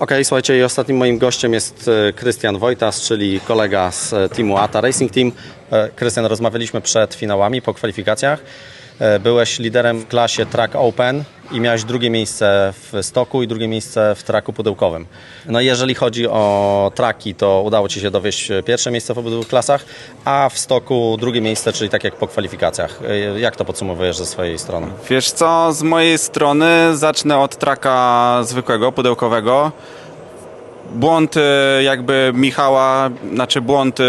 Okej, słuchajcie, i ostatnim moim gościem jest e, Krystian Wojtas, czyli kolega z e, teamu ATA Racing Team. E, Krystian, rozmawialiśmy przed finałami, po kwalifikacjach. Byłeś liderem w klasie Track Open i miałeś drugie miejsce w stoku i drugie miejsce w traku pudełkowym. No jeżeli chodzi o traki, to udało Ci się dowieść pierwsze miejsce w obydwu klasach, a w stoku drugie miejsce, czyli tak jak po kwalifikacjach. Jak to podsumowujesz ze swojej strony? Wiesz co, z mojej strony zacznę od traka zwykłego, pudełkowego. Błąd y, jakby Michała, znaczy błąd y,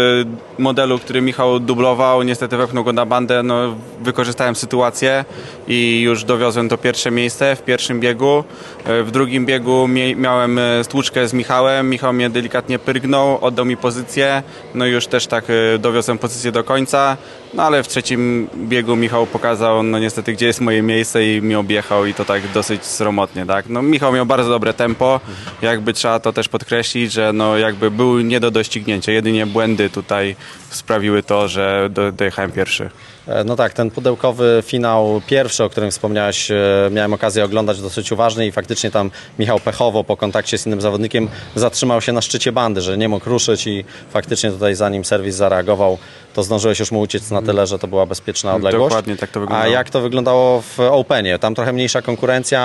modelu, który Michał dublował, niestety wepchnął go na bandę, no wykorzystałem sytuację i już dowiozłem to pierwsze miejsce w pierwszym biegu. Y, W drugim biegu miałem stłuczkę z Michałem, Michał mnie delikatnie pyrgnął, oddał mi pozycję, no i już też tak dowiozłem pozycję do końca, no ale w trzecim biegu Michał pokazał, no niestety, gdzie jest moje miejsce i mi objechał i to tak dosyć sromotnie, tak. No Michał miał bardzo dobre tempo, jakby trzeba to też podkreślić, że no jakby był nie do doścignięcia, jedynie błędy tutaj sprawiły to, że do, dojechałem pierwszy. E, No tak, ten pudełkowy finał pierwszy, o którym wspomniałeś, e, miałem okazję oglądać dosyć uważnie i faktycznie tam Michał Pechowo po kontakcie z innym zawodnikiem zatrzymał się na szczycie bandy, że nie mógł ruszyć i faktycznie tutaj zanim serwis zareagował, to zdążyłeś już mu uciec na tyle, że to była bezpieczna odległość. Dokładnie tak to A wyglądało. jak to wyglądało w Openie? Tam trochę mniejsza konkurencja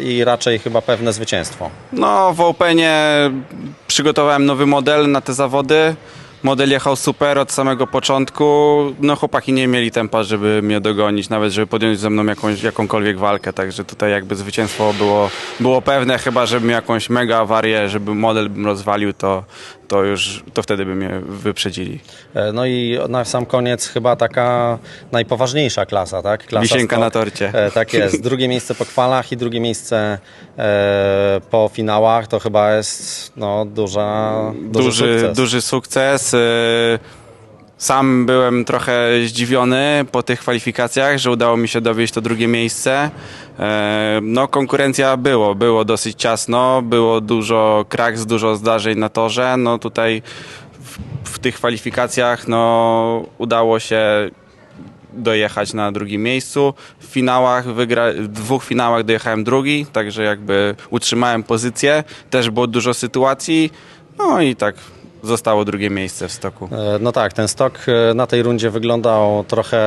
i raczej chyba pewne zwycięstwo. No, w Openie przygotowałem nowy model na te zawody. Model jechał super od samego początku. No, chłopaki nie mieli tempa, żeby mnie dogonić, nawet żeby podjąć ze mną jakąś, jakąkolwiek walkę. Także tutaj jakby zwycięstwo było, było pewne, chyba żebym jakąś mega awarię, żeby model bym rozwalił, to, to już to wtedy by mnie wyprzedzili. E, No i na sam koniec chyba taka najpoważniejsza klasa, tak? Klasa Wisienka stok. na torcie. E, tak jest. Drugie miejsce po kwalach i drugie miejsce e, po finałach to chyba jest no, duża, duży, duży, sukces. duży sukces. Sam byłem trochę zdziwiony po tych kwalifikacjach, że udało mi się dowieść to drugie miejsce. E, No, konkurencja było, było dosyć ciasno, było dużo kraks, dużo zdarzeń na torze. No tutaj w, w tych kwalifikacjach no, udało się dojechać na drugim miejscu. W finałach wygra... w dwóch finałach dojechałem drugi, także jakby utrzymałem pozycję. Też było dużo sytuacji. No i tak zostało drugie miejsce w stoku. E, No tak, ten stok e, na tej rundzie wyglądał trochę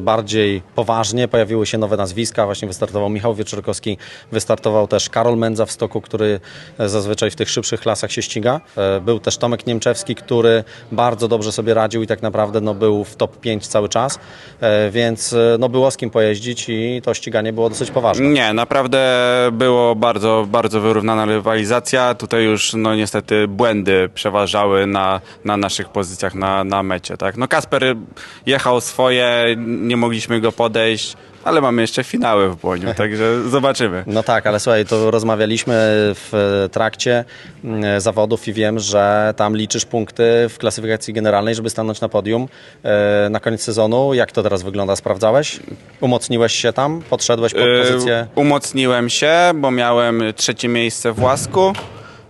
bardziej poważnie. Pojawiły się nowe nazwiska. Właśnie wystartował Michał Wieczorkowski, wystartował też Karol Mędza w stoku, który e, zazwyczaj w tych szybszych klasach się ściga. Był też Tomek Niemczewski, który bardzo dobrze sobie radził i tak naprawdę no, był w top 5 cały czas, więc no, było z kim pojeździć i to ściganie było dosyć poważne. Nie, naprawdę było bardzo, bardzo wyrównana rywalizacja. Tutaj już no niestety błędy przeważały na, na naszych pozycjach na, na mecie. Tak? No Kasper jechał swoje, nie mogliśmy go podejść, ale mamy jeszcze finały w Błoniu, także zobaczymy. No tak, ale słuchaj, to rozmawialiśmy w trakcie mm, zawodów i wiem, że tam liczysz punkty w klasyfikacji generalnej, żeby stanąć na podium e, na koniec sezonu. Jak to teraz wygląda? Sprawdzałeś? Umocniłeś się tam? Podszedłeś pod E, pozycję? Umocniłem się, bo miałem trzecie miejsce w łasku.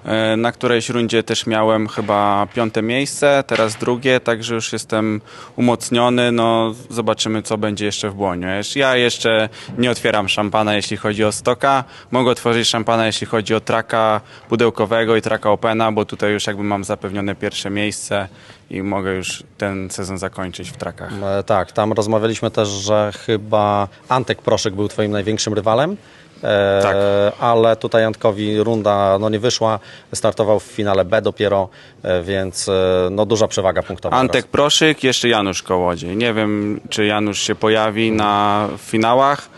E, Na którejś rundzie też miałem chyba piąte miejsce, teraz drugie, także już jestem umocniony. No, zobaczymy, co będzie jeszcze w Błoniu. Ja jeszcze nie otwieram szampana, jeśli chodzi o stoka. Mogę otworzyć szampana, jeśli chodzi o traka pudełkowego i traka opena, bo tutaj już jakby mam zapewnione pierwsze miejsce i mogę już ten sezon zakończyć w trakach. E, Tak, tam rozmawialiśmy też, że chyba Antek Proszek był twoim największym rywalem. E, Tak. Ale tutaj Antkowi runda no, nie wyszła, startował w finale B dopiero, e, więc e, no, duża przewaga punktowa. Antek Proszyk, jeszcze Janusz Kołodziej. Nie wiem, czy Janusz się pojawi na finałach.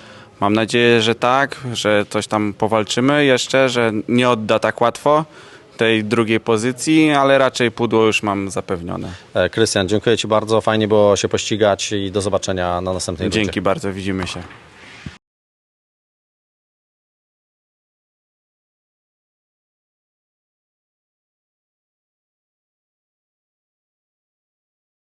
Mam nadzieję, że tak, że coś tam powalczymy jeszcze, że nie odda tak łatwo tej drugiej pozycji, ale raczej pudło już mam zapewnione. E, Krystian, dziękuję Ci bardzo. Fajnie było się pościgać i do zobaczenia na następnej rundzie. Dzięki bardzo, widzimy się.